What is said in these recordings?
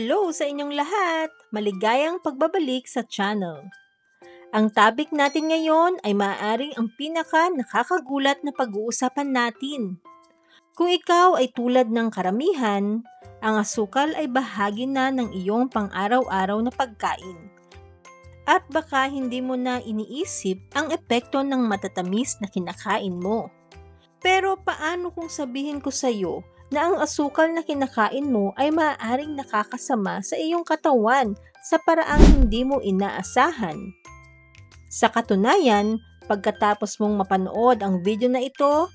Hello sa inyong lahat! Maligayang pagbabalik sa channel. Ang topic natin ngayon ay maaaring ang pinaka nakakagulat na pag-uusapan natin. Kung ikaw ay tulad ng karamihan, ang asukal ay bahagi na ng iyong pang-araw-araw na pagkain. At baka hindi mo na iniisip ang epekto ng matatamis na kinakain mo. Pero paano kung sabihin ko sa iyo na ang asukal na kinakain mo ay maaaring nakakasama sa iyong katawan sa paraang hindi mo inaasahan. Sa katunayan, pagkatapos mong mapanood ang video na ito,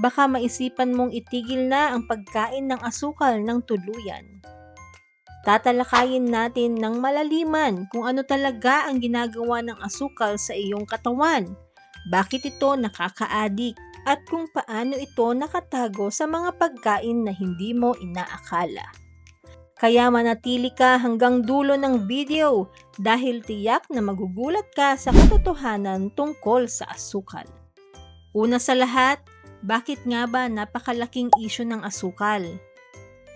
baka maisipan mong itigil na ang pagkain ng asukal ng tuluyan. Tatalakayin natin ng malaliman kung ano talaga ang ginagawa ng asukal sa iyong katawan, bakit ito nakaka-addict, at kung paano ito nakatago sa mga pagkain na hindi mo inaakala. Kaya manatili ka hanggang dulo ng video dahil tiyak na magugulat ka sa katotohanan tungkol sa asukal. Una sa lahat, bakit nga ba napakalaking isyo ng asukal?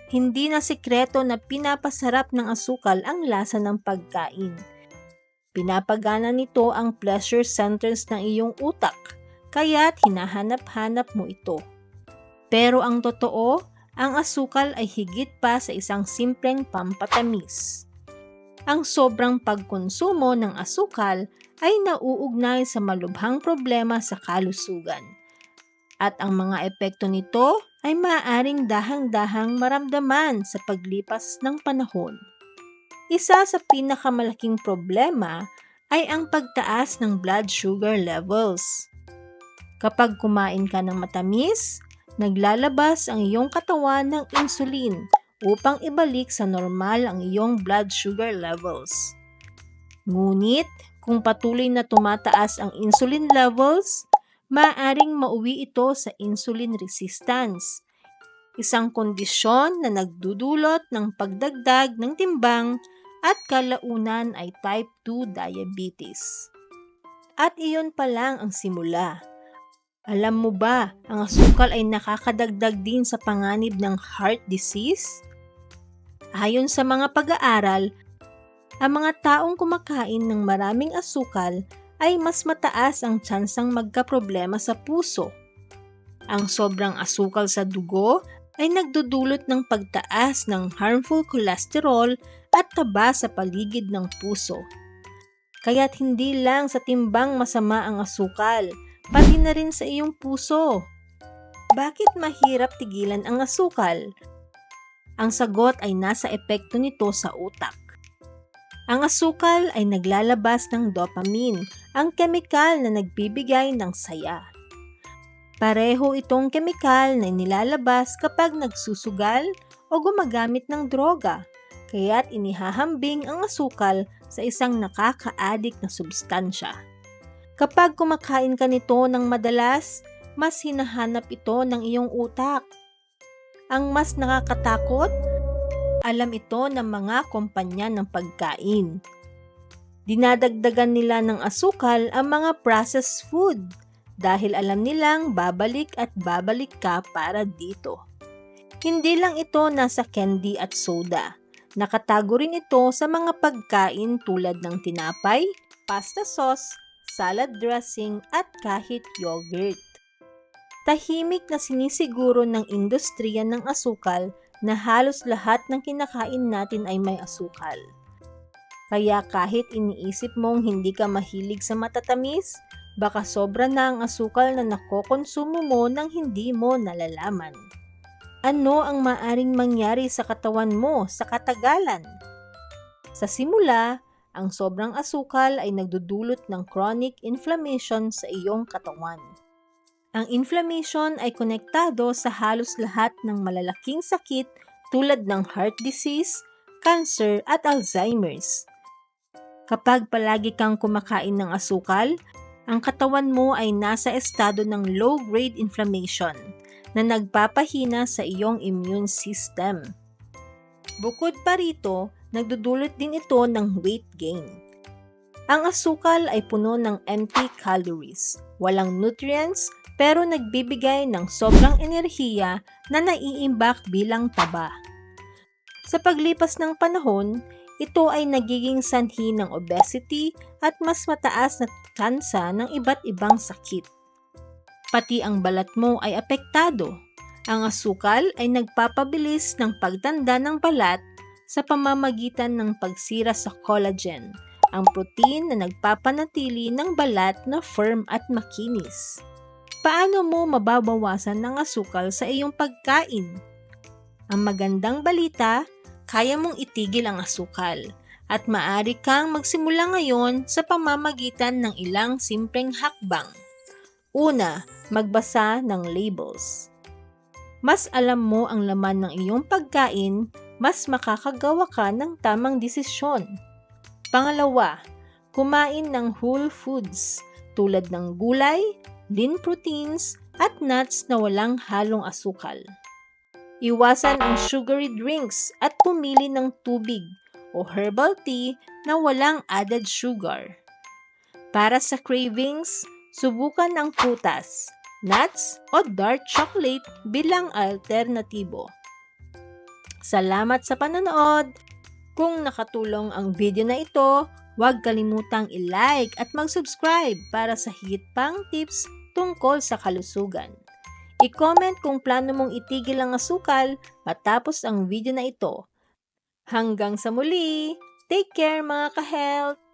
Hindi na sikreto na pinapasarap ng asukal ang lasa ng pagkain. Pinapagana nito ang pleasure centers ng iyong utak kaya't hinahanap-hanap mo ito. Pero ang totoo, ang asukal ay higit pa sa isang simpleng pampatamis. Ang sobrang pagkonsumo ng asukal ay nauugnay sa malubhang problema sa kalusugan. At ang mga epekto nito ay maaaring dahang-dahang maramdaman sa paglipas ng panahon. Isa sa pinakamalaking problema ay ang pagtaas ng blood sugar levels. Kapag kumain ka ng matamis, naglalabas ang iyong katawan ng insulin upang ibalik sa normal ang iyong blood sugar levels. Ngunit, kung patuloy na tumataas ang insulin levels, maaring mauwi ito sa insulin resistance, isang kondisyon na nagdudulot ng pagdagdag ng timbang at kalaunan ay type 2 diabetes. At iyon pa lang ang simula. Alam mo ba, ang asukal ay nakakadagdag din sa panganib ng heart disease? Ayon sa mga pag-aaral, ang mga taong kumakain ng maraming asukal ay mas mataas ang tsansang magkaproblema sa puso. Ang sobrang asukal sa dugo ay nagdudulot ng pagtaas ng harmful cholesterol at taba sa paligid ng puso. Kaya't hindi lang sa timbang masama ang asukal, pati na rin sa iyong puso. Bakit mahirap tigilan ang asukal? Ang sagot ay nasa epekto nito sa utak. Ang asukal ay naglalabas ng dopamine, ang kemikal na nagbibigay ng saya. Pareho itong kemikal na nilalabas kapag nagsusugal o gumagamit ng droga, kaya't inihahambing ang asukal sa isang nakaka-addict na substansya. Kapag kumakain ka nito ng madalas, mas hinahanap ito ng iyong utak. Ang mas nakakatakot, alam ito ng mga kumpanya ng pagkain. Dinadagdagan nila ng asukal ang mga processed food dahil alam nilang babalik at babalik ka para dito. Hindi lang ito nasa candy at soda. Nakatago rin ito sa mga pagkain tulad ng tinapay, pasta sauce, salad dressing at kahit yogurt. Tahimik na sinisiguro ng industriya ng asukal na halos lahat ng kinakain natin ay may asukal. Kaya kahit iniisip mong hindi ka mahilig sa matatamis, baka sobra na ang asukal na nakokonsumo mo nang hindi mo nalalaman. Ano ang maaring mangyari sa katawan mo sa katagalan? Sa simula, ang sobrang asukal ay nagdudulot ng chronic inflammation sa iyong katawan. Ang inflammation ay konektado sa halos lahat ng malalaking sakit tulad ng heart disease, cancer at Alzheimer's. Kapag palagi kang kumakain ng asukal, ang katawan mo ay nasa estado ng low-grade inflammation na nagpapahina sa iyong immune system. Bukod pa rito, nagdudulot din ito ng weight gain. Ang asukal ay puno ng empty calories, walang nutrients, pero nagbibigay ng sobrang enerhiya na naiimbak bilang taba. Sa paglipas ng panahon, ito ay nagiging sanhi ng obesity at mas mataas na tsansa ng iba't ibang sakit. Pati ang balat mo ay apektado. Ang asukal ay nagpapabilis ng pagtanda ng balat sa pamamagitan ng pagsira sa collagen, ang protein na nagpapanatili ng balat na firm at makinis. Paano mo mababawasan ng asukal sa iyong pagkain? Ang magandang balita, kaya mong itigil ang asukal at maari kang magsimula ngayon sa pamamagitan ng ilang simpleng hakbang. Una, magbasa ng labels. Mas alam mo ang laman ng iyong pagkain, mas makakagawa ka ng tamang desisyon. Pangalawa, kumain ng whole foods tulad ng gulay, lean proteins, at nuts na walang halong asukal. Iwasan ang sugary drinks at pumili ng tubig o herbal tea na walang added sugar. Para sa cravings, subukan ang prutas, nuts o dark chocolate bilang alternatibo. Salamat sa panonood! Kung nakatulong ang video na ito, huwag kalimutang i-like at mag-subscribe para sa higit pang tips tungkol sa kalusugan. I-comment kung plano mong itigil ang asukal matapos ang video na ito. Hanggang sa muli! Take care mga ka-health!